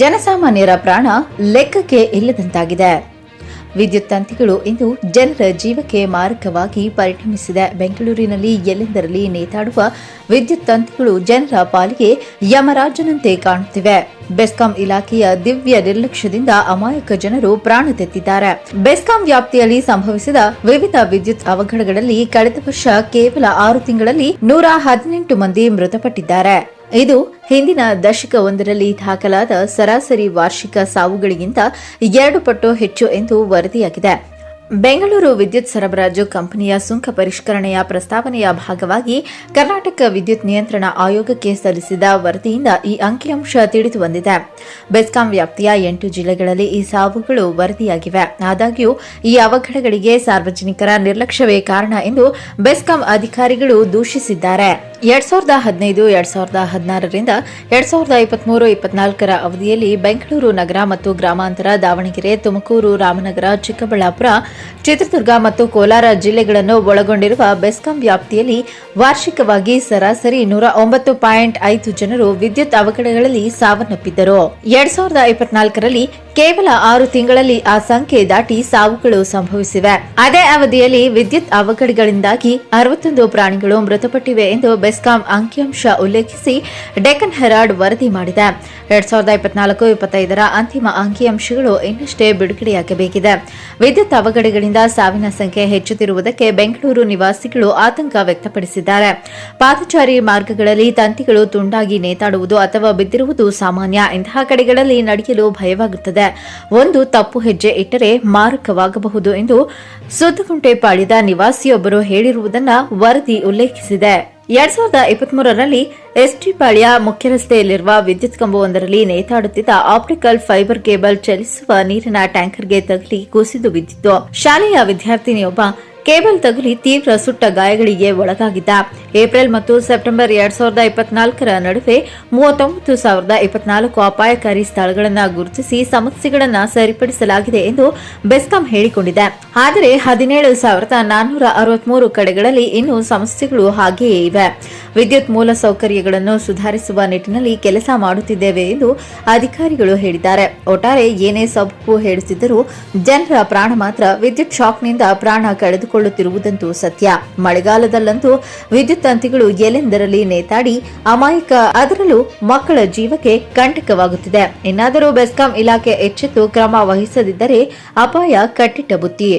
ಜನಸಾಮಾನ್ಯರ ಪ್ರಾಣ ಲೆಕ್ಕಕ್ಕೆ ಇಲ್ಲದಂತಾಗಿದೆ. ವಿದ್ಯುತ್ ತಂತಿಗಳು ಇಂದು ಜನರ ಜೀವಕ್ಕೆ ಮಾರಕವಾಗಿ ಪರಿಣಮಿಸಿದೆ. ಬೆಂಗಳೂರಿನಲ್ಲಿ ಎಲ್ಲೆಂದರಲ್ಲಿ ನೇತಾಡುವ ವಿದ್ಯುತ್ ತಂತಿಗಳು ಜನರ ಪಾಲಿಗೆ ಯಮರಾಜನಂತೆ ಕಾಣುತ್ತಿವೆ. ಬೆಸ್ಕಾಂ ಇಲಾಖೆಯ ದಿವ್ಯ ನಿರ್ಲಕ್ಷ್ಯದಿಂದ ಅಮಾಯಕ ಜನರು ಪ್ರಾಣ ತೆತ್ತಿದ್ದಾರೆ. ಬೆಸ್ಕಾಂ ವ್ಯಾಪ್ತಿಯಲ್ಲಿ ಸಂಭವಿಸಿದ ವಿವಿಧ ವಿದ್ಯುತ್ ಅವಘಡಗಳಲ್ಲಿ ಕಳೆದ ವರ್ಷ ಕೇವಲ ಆರು ತಿಂಗಳಲ್ಲಿ ನೂರ ಹದಿನೆಂಟು ಮಂದಿ ಮೃತಪಟ್ಟಿದ್ದಾರೆ. ಇದು ಹಿಂದಿನ ದಶಕ ಒಂದರಲ್ಲಿ ದಾಖಲಾದ ಸರಾಸರಿ ವಾರ್ಷಿಕ ಸಾವುಗಳಿಗಿಂತ ಎರಡು ಪಟ್ಟು ಹೆಚ್ಚು ಎಂದು ವರದಿಯಾಗಿದೆ. ಬೆಂಗಳೂರು ವಿದ್ಯುತ್ ಸರಬರಾಜು ಕಂಪನಿಯ ಸುಂಕ ಪರಿಷ್ಕರಣೆಯ ಪ್ರಸ್ತಾವನೆಯ ಭಾಗವಾಗಿ ಕರ್ನಾಟಕ ವಿದ್ಯುತ್ ನಿಯಂತ್ರಣ ಆಯೋಗಕ್ಕೆ ಸಲ್ಲಿಸಿದ ವರದಿಯಿಂದ ಈ ಅಂಕಿಅಂಶ ತಿಳಿದು ಬಂದಿದೆ. ಬೆಸ್ಕಾಂ ವ್ಯಾಪ್ತಿಯ ಎಂಟು ಜಿಲ್ಲೆಗಳಲ್ಲಿ ಈ ಸಾವುಗಳು ವರದಿಯಾಗಿವೆ. ಆದಾಗ್ಯೂ, ಈ ಅವಘಡಗಳಿಗೆ ಸಾರ್ವಜನಿಕರ ನಿರ್ಲಕ್ಷ್ಯವೇ ಕಾರಣ ಎಂದು ಬೆಸ್ಕಾಂ ಅಧಿಕಾರಿಗಳು ದೂಷಿಸಿದ್ದಾರೆ. ಎರಡ್ ಸಾವಿರದ ಹದಿನೈದು, ಎರಡು ಸಾವಿರದ ಹದಿನಾರರಿಂದ ಎರಡು ಸಾವಿರದ ಇಪ್ಪತ್ಮೂರು, ಇಪ್ಪತ್ನಾಲ್ಕರ ಅವಧಿಯಲ್ಲಿ ಬೆಂಗಳೂರು ನಗರ ಮತ್ತು ಗ್ರಾಮಾಂತರ ದಾವಣಗೆರೆ, ತುಮಕೂರು, ರಾಮನಗರ, ಚಿಕ್ಕಬಳ್ಳಾಪುರ, ಚಿತ್ರದುರ್ಗ ಮತ್ತು ಕೋಲಾರ ಜಿಲ್ಲೆಗಳನ್ನು ಒಳಗೊಂಡಿರುವ ಬೆಸ್ಕಾಂ ವ್ಯಾಪ್ತಿಯಲ್ಲಿ ವಾರ್ಷಿಕವಾಗಿ ಸರಾಸರಿ ನೂರ ಒಂಬತ್ತು ಪಾಯಿಂಟ್ ಐದು ಜನರು ವಿದ್ಯುತ್ ಅವಘಡಗಳಲ್ಲಿ ಸಾವನ್ನಪ್ಪಿದ್ದರು. ಎರಡ್ ಸಾವಿರದ ಇಪ್ಪತ್ನಾಲ್ಕರಲ್ಲಿ ಕೇವಲ ಆರು ತಿಂಗಳಲ್ಲಿ ಆ ಸಂಖ್ಯೆ ದಾಟಿ ಸಾವುಗಳು ಸಂಭವಿಸಿವೆ. ಅದೇ ಅವಧಿಯಲ್ಲಿ ವಿದ್ಯುತ್ ಅವಘಡಗಳಿಂದಾಗಿ ಅರವತ್ತೊಂದು ಪ್ರಾಣಿಗಳು ಮೃತಪಟ್ಟಿವೆ ಎಂದು ಬೆಸ್ಕಾಂ ಅಂಕಿಅಂಶ ಉಲ್ಲೇಖಿಸಿ ಡೆಕ್ಕನ್ ಹೆರಾಡ್ ವರದಿ ಮಾಡಿದೆ. ಎರಡ್ ಸಾವಿರದ ಇಪ್ಪತ್ನಾಲ್ಕು, ಇಪ್ಪತ್ತೈದರ ಅಂತಿಮ ಅಂಕಿಅಂಶಗಳು ಇನ್ನಷ್ಟೇ ಬಿಡುಗಡೆಯಾಗಬೇಕಿದೆ. ವಿದ್ಯುತ್ ಅವಘಡಗಳಿಂದ ಸಾವಿನ ಸಂಖ್ಯೆ ಹೆಚ್ಚುತ್ತಿರುವುದಕ್ಕೆ ಬೆಂಗಳೂರು ನಿವಾಸಿಗಳು ಆತಂಕ ವ್ಯಕ್ತಪಡಿಸಿದ್ದಾರೆ. ಪಾದಚಾರಿ ಮಾರ್ಗಗಳಲ್ಲಿ ತಂತಿಗಳು ತುಂಡಾಗಿ ನೇತಾಡುವುದು ಅಥವಾ ಬಿದ್ದಿರುವುದು ಸಾಮಾನ್ಯ. ಇಂತಹ ಕಡೆಗಳಲ್ಲಿ ನಡೆಯಲು ಭಯವಾಗುತ್ತದೆ. ಒಂದು ತಪ್ಪು ಹೆಜ್ಜೆ ಇಟ್ಟರೆ ಮಾರಕವಾಗಬಹುದು ಎಂದು ಸುತ್ತಗುಂಟೆ ಪಾಳಿದ ನಿವಾಸಿಯೊಬ್ಬರು ಹೇಳಿರುವುದನ್ನು ವರದಿ ಉಲ್ಲೇಖಿಸಿದೆ. ಎರಡ್ ಸಾವಿರದ ಇಪ್ಪತ್ಮೂರರಲ್ಲಿ ಎಸ್ಟಿ ಪಾಳ್ಯ ಮುಖ್ಯ ರಸ್ತೆಯಲ್ಲಿರುವ ವಿದ್ಯುತ್ ಕಂಬವೊಂದರಲ್ಲಿ ನೇತಾಡುತ್ತಿದ್ದ ಆಪ್ಟಿಕಲ್ ಫೈಬರ್ ಕೇಬಲ್ ಚಲಿಸುವ ನೀರಿನ ಟ್ಯಾಂಕರ್ಗೆ ತಗುಲಿ ಕುಸಿದು ಬಿದ್ದಿತ್ತು ಶಾಲೆಯ ವಿದ್ಯಾರ್ಥಿನಿಯೊಬ್ಬ ಕೇಬಲ್ ತಗುಲಿ ತೀವ್ರ ಸುಟ್ಟ ಗಾಯಗಳಿಗೆ ಒಳಗಾಗಿದ್ದ. ಏಪ್ರಿಲ್ ಮತ್ತು ಸೆಪ್ಟೆಂಬರ್ ಎರಡ್ ಸಾವಿರದ ಇಪ್ಪತ್ನಾಲ್ಕರ ನಡುವೆ ಮೂವತ್ತೊಂಬತ್ತು ಸಾವಿರದ ಇಪ್ಪತ್ನಾಲ್ಕು ಅಪಾಯಕಾರಿ ಸ್ಥಳಗಳನ್ನು ಗುರುತಿಸಿ ಸಮಸ್ಯೆಗಳನ್ನು ಸರಿಪಡಿಸಲಾಗಿದೆ ಎಂದು ಬೆಸ್ಕಾಂ ಹೇಳಿಕೊಂಡಿದೆ. ಆದರೆ ಹದಿನೇಳು ಸಾವಿರದ ನಾನ್ನೂರ ಅರವತ್ಮೂರು ಕಡೆಗಳಲ್ಲಿ ಇನ್ನೂ ಸಮಸ್ಯೆಗಳು ಹಾಗೆಯೇ ಇವೆ. ವಿದ್ಯುತ್ ಮೂಲಸೌಕರ್ಯಗಳನ್ನು ಸುಧಾರಿಸುವ ನಿಟ್ಟಿನಲ್ಲಿ ಕೆಲಸ ಮಾಡುತ್ತಿದ್ದೇವೆ ಎಂದು ಅಧಿಕಾರಿಗಳು ಹೇಳಿದ್ದಾರೆ. ಒಟ್ಟಾರೆ ಏನೇ ಸಬೂಬು ಹೇಳುತ್ತಿದ್ದರೂ ಜನರ ಪ್ರಾಣ ಮಾತ್ರ ವಿದ್ಯುತ್ ಶಾಕ್ನಿಂದ ಪ್ರಾಣ ಕಳೆದುಕೊಳ್ಳುತ್ತಿರುವುದಂತೂ ಸತ್ಯ. ಮಳೆಗಾಲದಲ್ಲಂತೂ ವಿದ್ಯುತ್ ತಂತಿಗಳು ಎಲ್ಲೆಂದರಲ್ಲಿ ನೇತಾಡಿ ಅಮಾಯಕ, ಅದರಲ್ಲೂ ಮಕ್ಕಳ ಜೀವಕ್ಕೆ ಕಂಟಕವಾಗುತ್ತಿದೆ. ಇನ್ನಾದರೂ ಬೆಸ್ಕಾಂ ಇಲಾಖೆ ಎಚ್ಚೆತ್ತು ಕ್ರಮ ವಹಿಸದಿದ್ದರೆ ಅಪಾಯ ಕಟ್ಟಿಟ್ಟ ಬುತ್ತಿ.